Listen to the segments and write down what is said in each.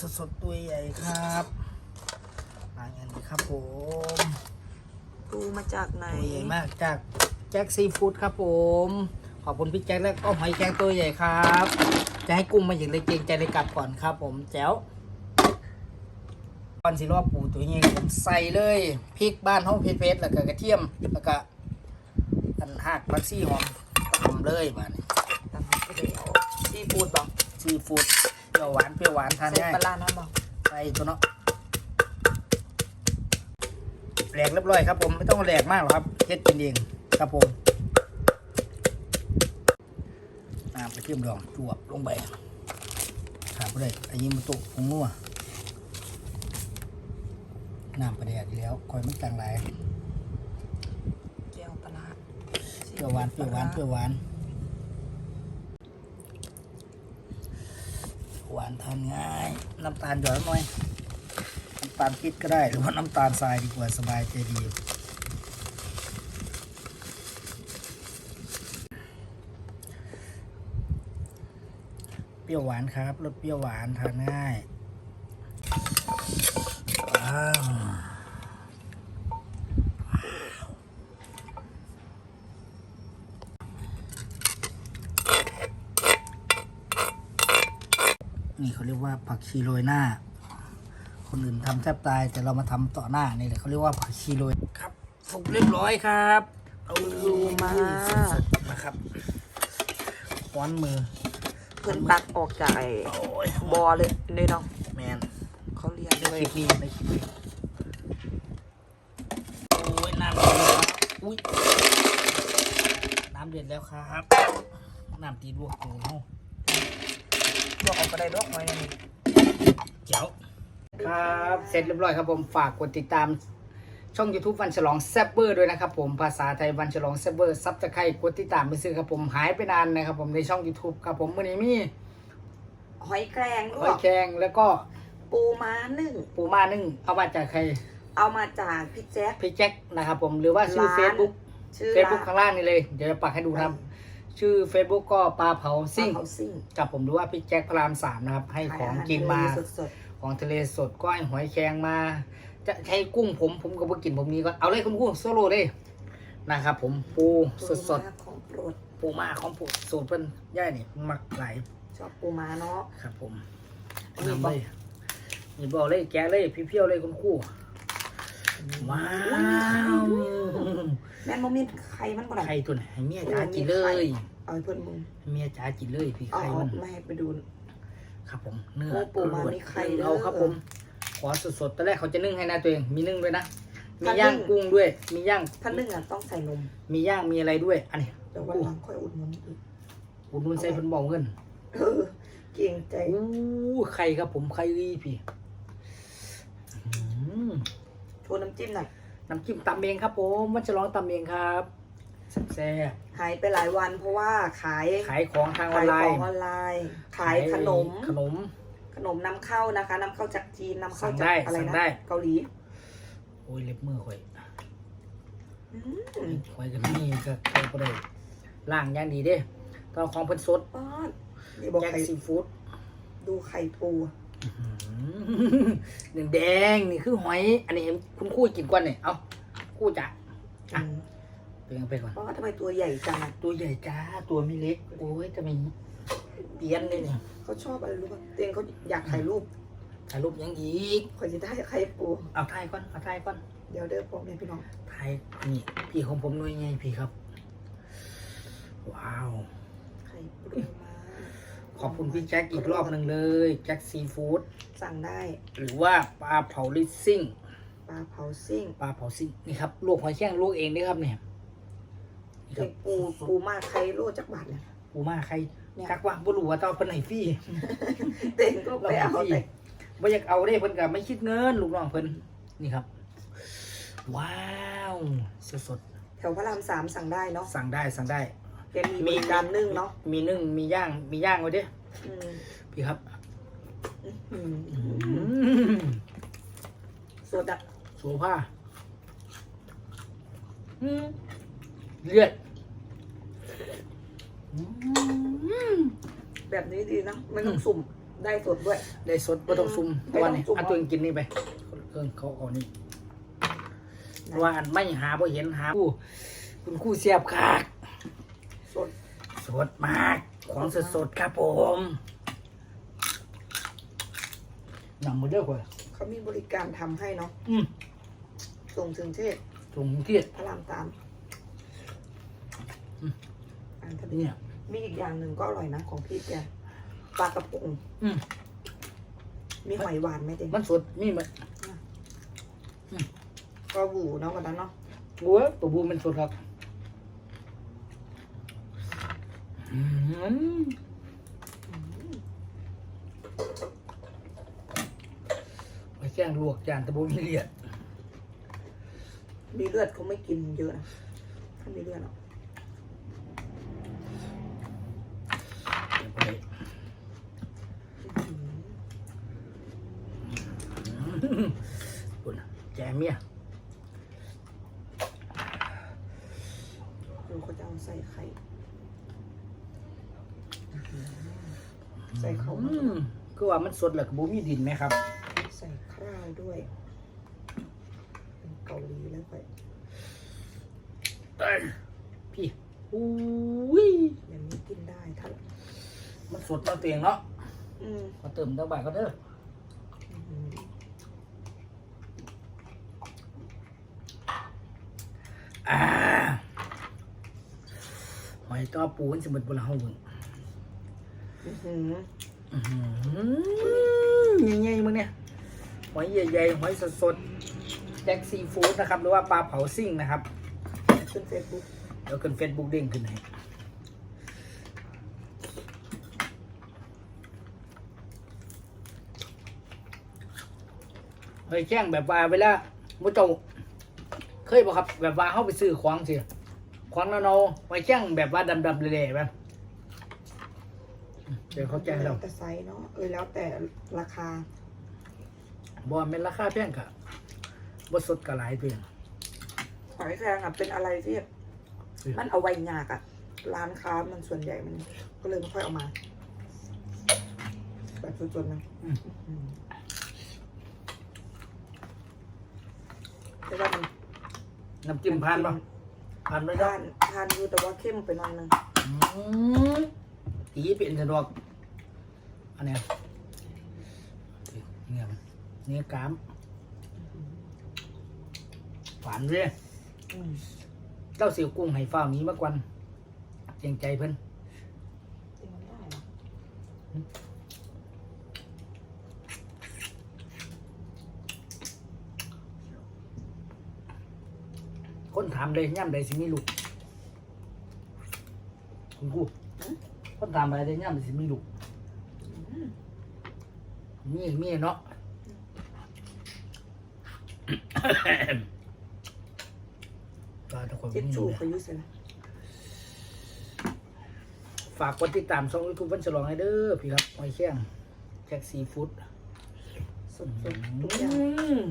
สดสดๆตัวใหญ่ครับมาเงินครับผมปูมาจากไหนตัวใหญ่มากจากแจ็คซีฟู้ดครับผม ขอบคุณพี่แจ็คและก็หอยแครงตัวใหญ่ครับ จะให้กุ้งมาอย่างเลยเกรงใจเลยกลับก่อนครับผมแจ๋วก่อนสิรอบปูตัวใหญ่ผมใส่เลยพริกบ้านห้องเพชรเพชรแล้วก็กระเทียมแล้วก็อันหักผักซี่หอมทำเลยมาเนี่ยตำไปเดียวซีฟู้ดบอกซีฟู้ดเป รี้ยวหวานเปรี้ยวหวานทานใส่ง่ายปลาร้าน้ำบอกใส่ตัวเนาะแหลกเรียบร้อยครับผมไม่ต้องแหลกมากหรอกครับเฮ็ดกินเองครับผมน้ำไปเทียมดองจวบลงไปขาดไปเลยอันนี้มันตุผงนัวน้ำประเดี๋ยวอีกแล้วคอยมันต่างหลายเจียวปลาร้าเปรี้ยวหวานเปรี้ยวหวานเปรี้ยวหวาน หวานทานง่าย น้ำตาลหยอดหน่อย น้ำตาลปิดก็ได้หรือว่าน้ำตาลทรายดีกว่าสบายใจดีเปรี้ยวหวานครับรสเปรี้ยวหวานทานง่ายว้าว นี่เขาเรียกว่าผักชีโรยหน้า คนอื่นทำแทบตายแต่เรามาทำต่อหน้านี่แหละเขาเรียกว่าผักชีโรยครับสุกเรียบร้อยครับเอาดูมาสดๆนะครับค้อนมือเพิ่นตักออกจากไอ้โอ้ยบอเลยเลยเนาะแมนเขาเรียกในเลคยลิปนี้ในคลิปนี้โอ้ยน้ำเดือดแล้วครับอุ้ยน้ำเดือดแล้วครับน้ำตีลวกโอ้โห ลวกเออกก็ได้ลวกไว้ในนี้เจ๋วครับเสร็จเรียบร้อยครับผมฝากกดติดตามช่อง YouTube วันฉลองแซบเบอร์ด้วยนะครับผมภาษาไทยวันฉลองแซบเบอร์ซับจะใครกดติดตามไปซื้อครับผมหายไปนานนะครับผมในช่อง YouTube ครับผมวันนี้มีหอยแครงลหวอยกแครงแล้วก็ปูม้านึ่ง ปูม่านึ่งเอามาจากใครเอามาจากพี่แจ๊คพี่แจ็คนะครับผมหรือว่าชื่อร้าน Facebook ชื่อ Facebook ข้างล่างนี่เลย เดี๋ยวจะปักให้ดูครับ ชื่อ Facebook ก็ปลาเผาซิ่งเขาซิ่งกับผมหรือว่าพี่แจ็คพระรามสามนะครับ ให้ของกินมาสดสดของทะเลสดก็ให้หอยแครงมา จะใช้กุ้งผมผมก็บ่กินผมนี้ก็เอาเลยคุณกุ้งโซโล่เลยนะครับผมปูๆสดสดปูม้าของโปรดๆปูมาของปูสูตรเพิ่นย่ายนี่มักหลายชอบปูม้าเนาะ ครับผมอันนี้นำบเลอก ยนี่บอกเลยแกะเลยพี่เพี้ยวเลยคุณคู่ ว้าวแม่นโมมีไข่มันบ่ได้ไข่ตัวไหนให้เมียจ๋ากินเลยเอาให้เพื่อนมึงให้เมียจ๋ากินเลยพี่เอาไข่เอามันไม่ให้ไปดู ครับผมเนื้อโอ้ปูมามีไข่เด้อเอาครับผม ขอสดๆตอนแรกเขาจะนึ่งให้นะตัวเองมีนึ่งด้วยนะมีถ้านึ่ง ย่างกุ้งด้วย มีย่างถ้านึ่งอะต้องใส่นมมีย่างมีอะไรด้วย อันนี้แต่วันหลังค่อยอุดหนุนอีกอุดหนุนใส่เพิ่นบอกเงิน เออเก่งใจ อู้ไข่ครับผมไข่อีพี่อื้อหือ โชว์น้ำจิ้มหน่อยน้ำจิ้มตำเองครับผมวันจะลองตำเองครับแซ่บหายไปหลายวันเพราะว่าขายๆขายของทางออขานยไลขอน์งออนไลน์ ขายขนม ขนม ขนมนำเข้านะคะนำเข้าจากจีนนำเข้าสั่งจาได้กอะไรสั่งนะได้เกาหลีโอ้ยเล็บมือข่อยอืมข่อยกันนี่ก็ใครก็ได้ล่างอย่างดีเด้ตอนของเพิ่นสดป้อนนี่บอกแจ็คไข่ซีฟู้ดดูไข่ปู หนึ่งแดงนี่คือหอย อันนี้เห็นคุณคู่กินก่อนเนี่ยเอาคู่จ้ะอะอืมเป็นไปก่อนป้อนทำไมตัวใหญ่จังอะตัวใหญ่จ้า ตัวไม่เล็ก โอ้ยจะมีเปลี่ยนเลยเนี่ยเขาชอบอะไรรู้ป่ะเตียงเขาอยากถ่ายรูปถ่ายรูปยังอีกขอจะได้ไข่ปูเอาถ่ายก่อนเอาถ่ายก่อนเดี๋ยวเด้อพ่อแม่พี่น้องถ่ายนี่พี่ของผมหน่วยไงพี่ครับ ว้าวไข่ปูมา ขอบคุณพี่แจ็คอีกรอบหนึ่งเลย แจ็คซีฟู้ดสั่งได้หรือว่าปลาเผาลิซซิ่งปลาเผาซิ่งปลาเผาซิ่งนี่ครับลวกหอยแครงลวกเองนี่ครับเนี่ยนี่คเป็รับนปูปูมากไข่โลจักบาทเนี่ย ปูมาใครเนี่ย จักว่าบ่รู้ว่าต้องเป็นไหนฟรี่เต็งก็ไปเอาเราให้ฟรีแต่บ่อยากเอาเด้เพิ่นก็ไม่คิดเงินลูกน้องเพิ่นนี่ครับ ว้าวสดแถวพระรามสามสั่งได้เนาะๆสั่งได้สั่งได้ แกมีบริการนึ่งเนาะมีนึ่งมีย่างมีย่างไว้เด้อืมพี่ครับอืมอืมสดอะโซฟาอืมเลือดอืมแบบนี้ดีนะไม่ต้องสุ่มได้สดด้วย ได้สดบ่ต้องซุ่มไม่ตัวต้องนี้ซุ่มอันตัวเองกินนี่ไปเอิ้นเขาเอานี่เพราะว่าอันไม่หาบ่เห็นหาคู่คุณครู่เสียบคักส ดสดมาก ของสดสดๆครับผมหนังหมดเด้อกว่าเขามีบริการทำให้เนาะอืมส่งถึงเทศถุงเทียดพระรามตามอืมอ่านทะเลเนี่ย มีอีกอย่างหนึ่งก็อร่อยนะของพี่แกปลากระพงอืม มีหอยหวานไหมเต็งมันสดมีมันก็บูเนาะวันนั้นเนาะโอ้ยตัวบูมันสดครับอืม ไปแจ้งลวกจานตะบูมีเลียดมีเลือดเขาไม่กินเยอะนะถ้ามีเลือดเนาะเดี๋ยวไปปุ่นน่ะแจมเมียดูเขาจะเอาใส่ไข่ ใส่เขาวอืมคือว่ามันสดแหละกับบูมีดินไหมครับ ใส่ข้าวด้วย เป็นเกาหลีแล้วไปเอ้ยพี่อุ้ยอย่างนี้กินได้ถ้ามันสดมาเตียงเนาะอืมก็เติมตั้งบ่ายก็เด้ออืมอ่าหอยต่อปูมันสิหมดบนเฮาเบิ่งอื้อหืออื้อหือ ใหญ่ๆมึงเนี่ยหอยใหญ่ๆหอยสดๆแจ็คซีฟู้ดนะครับ หรือว่าปลาเผาซิ่งนะครับ ขึ้นเฟซบุ๊กเดี๋ยวขึ้นเฟซบุ๊กเด้งขึ้นให้เฮ้ยแจ้งแบบว่าเวลามุเจ้าเคยบอกครับ แบบว่าเขาไปซื้อของสิของนาโนไว้แจ้งแบบว่าดำๆเละๆแบบเดี๋ยวเขาแจ้งเราแต่ไซส์เนาะเออแล้วแต่ราคาบอลเป็นราคาแพงกะบสดกะหลายเพียงหอยแครงอะเป็นอะไรที่มันเอาไว้ยากอะ ร้านค้ามันส่วนใหญ่มัน ก็เลยไม่ค่อยเอามาแบบสดๆนะอืมอืมแต่ว่ามันน้ำจิ้มผ่านปะผ่านไหมครับทานทานอยู่แต่ว่าเข้มไปหน่อยนึงอืมตีเป็นสะดวก อันเนี้ยเนี่ยมันเนี่ยกรามฝานเรื่อืมเจ้าเสียวกุ้งให้ฟ้ามีมากกวันเกรงใจเพิ่นจริงมันได้เหรอคนถามเลยย่ำใดสิมีลูกคุณครูคนถามอะไรได้ย่ำใดสิมีลูกอืม มีมีเนาะก็ทุกคนเจ็ดมีจูนะเขายุ่เสร็จแล้วฝากกดติดตามช่องยูทูบวันฉลองให้เด้อพี่ครับหอยแข้งแจ็คซีฟู้ดสดๆทุกอย่าง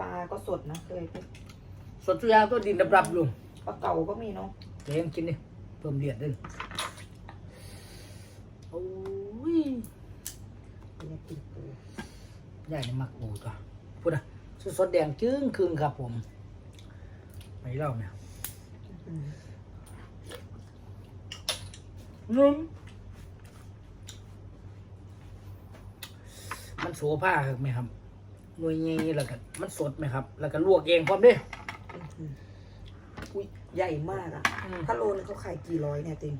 ปลาก็สดนะเคยไปสดทุกอย่างตัวดินดับๆอยู่ปลาเก่าก็มีเนาะเดี๋ยวยังกินดิเพิ่มเลือดเด้วยโอ้ย อยากกินปู ยายนี่มักปูตัวพูดอะสดๆแดงจึ้งคืนครับผมไปเล่าเนี่ยอืมนุ่มมันโสผ้าครับไหมครับหน่วยงี้แล้วก็มันสดไหมครับ แล้วก็ลวกเองพร้อมเด้อืมอุ้ยใหญ่มากอะอืมถ้าโลนึงเขาขายกี่ร้อยเนี่ยจริง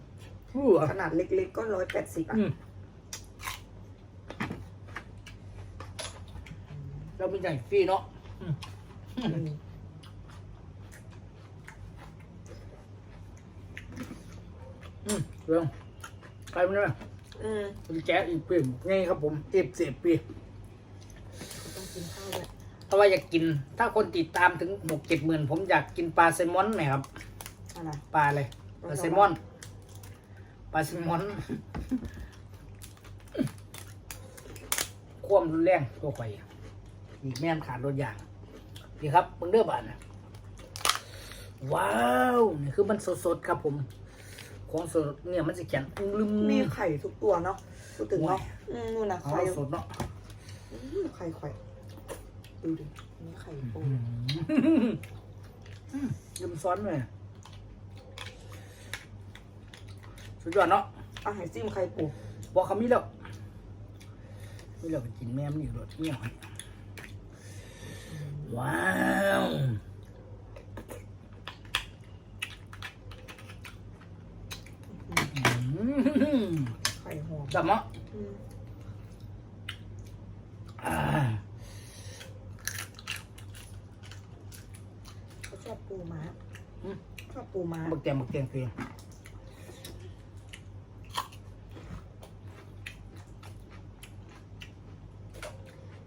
อู้อะขนาดเล็กๆก็ร้อยแปดสิบอะ อืม เราเป็นใหญ่ฟรีเนาะอืมอืมอืมเรื่องไปมันเลยอืมคุณแจ๊คอีกปีไงครับผมเอฟสิบปีต้องกินข้าวด้วยถ้าว่าอยากกิน ถ้าคนติดตามถึงหกเจ็ดหมื่นผมอยากกินปลาแซลมอนไหมครับ อะไร ปลาอะไรปลาแซลมอนปลาแซลมอนความรุนแรงตัวไปอี กแม่นขาดรถอย่างนี่ครับมึงเด้อบานนะว้าวนี่คือมันสดๆครับผมของสดเนี่ยมันจะแข็งลืมมีไข่ทุกตัวเนาะมพูดถึงเนาะอืมนู่นนะเอาไข่สดเนาะอืมไข่ไข่ดูดิอันนี่ไข่ปูยืมซ้อนเลยสุดยอดเนาะอาหารจิ้มไข่ปูบอกเขามีแล้วมีแล้วไปกินแม่มันอยู่รถเงี้ยให้ ว้าวอืมไข่หอมจับเนาะอืมอ่าเขาชอบปูม้าอืมชอบปูม้าบักเตียงบักเตียงเตียง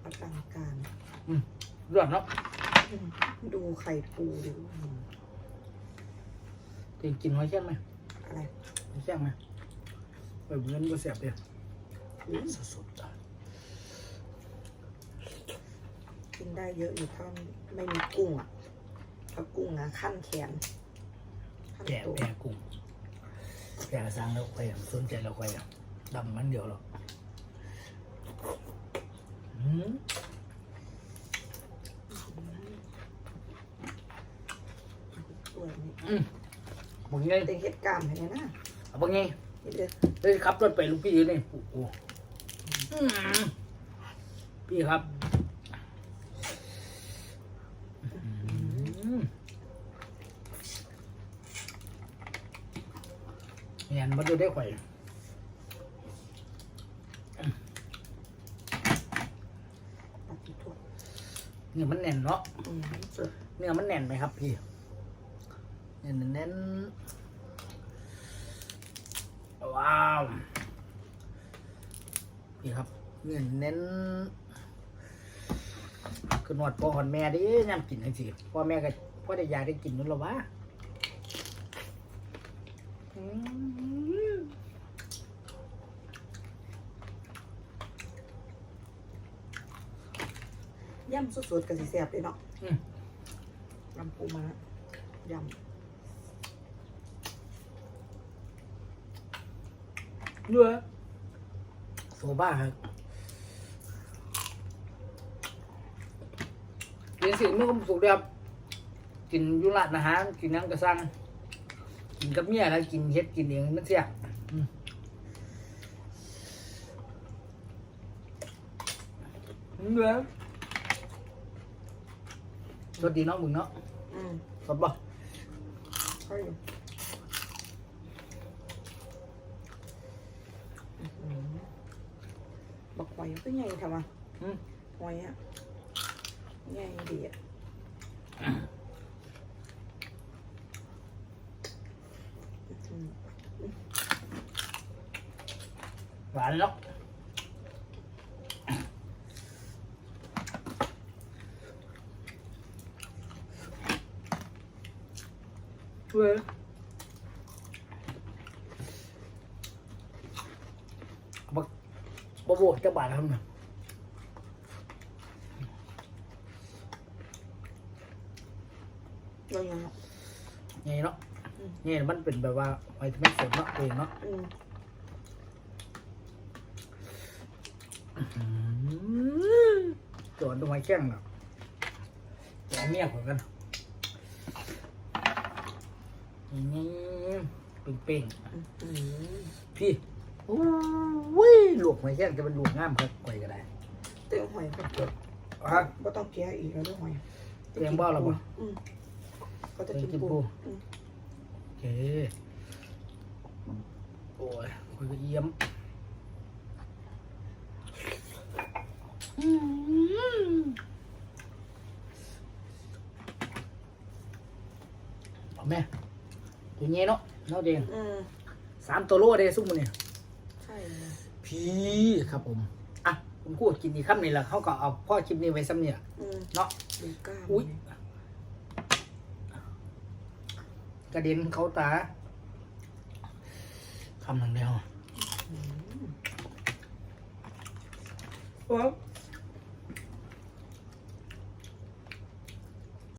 อลังการอืม ยอดเนาะอืมดูไข่ปูดิอืมเตียงกินหอยแข้งไหมอะไรหอยแข้งไหมไปเงินก็เสียบเดียวอืมสุดๆอะกินได้เยอะอยู่ถ้าไม่มีกุ้งอะถ้ากุ้งนะขั้นแขนขั้นแก่ตัวแก่กุ้งแก่สร้างแล้วไปสนใจเราไปดำมันเดียวหรอกอืม ตัวนี้ อืมบางไงเต็งเฮ็ดกล้ามเห็นไหมนะบางไงนี่เด้อเลยขับรถไปลูกพี่นี่โอ้โหอืมพี่ครับอืมเห็นมาดูได้ข่อยปัดที่ทั่วเนื้อมันแน่นเนาะอืมสุดเนื้อมันแน่นไหมครับพี่ เนื้อแน่นว้าวพี่ครับเนื้อแน่นคือหนวดพ่อหอนแม่ดิย่ำกินจังสิพ่อแม่ก็พ่อได้ยาได้กินนั่นหรอวะอืมย่ำสุดๆกับสีแสบเลยเนาะอืมยำปูม้าย เนื้อโซบ้าครับกินสิ่งไม่ความสุขเลยครับกินอยุร้านอาหารกินน้ำกระซังกินกับเมียแล้วกินเฮ็ดกินเองนั่นเสียอืมเนื้อสวัสดีน้องมึงเนาะำอืมสดบ่ใช่อยู่อื้อหือ บักหอยก็ใหญ่ทำอะอืมหอยอะใหญ่ดีอะอื้อหือหวานเนาะเว้ยบัก บโบจะบาดครับเนี่ยเรายังเนาะไงเนาะอืมไงมันเป็นแบบว่าไว้ที่ไม่สดเนาะเองเนาะอืมจอดตรงไม้แข้งเนาะจะเอาเมียผมกันนี่เป่งๆอื้อหือพี่ โอ้ยลวกหอยแข้งจะเป็นลวกง่ามครับก่อยก็ได้เตียงหอยกับเกลือครับก็ต้องแกะอีกแล้วเรื่องหอยเตียงบ้าเหรอวะอืมก็จะกินกินปูปูอืมโอเคโอ้ยคุยกับเยี่ยมอืมเอาแม่ตัวเงี้ยเนาะเนาะเดงอืมสามตัวโลเดซุ่มมันเนี่ยใช่เลย พี่ครับผม อะผมกูกินอีกคำนี่แหละเขาก็เอาพ่อคลิปนี้ไว้ซ้ำเนี่ยอืมเนาะดูกล้ามอุ๊ยกระเด็นเขาตาคำหนึ่งเดียวอืมครับ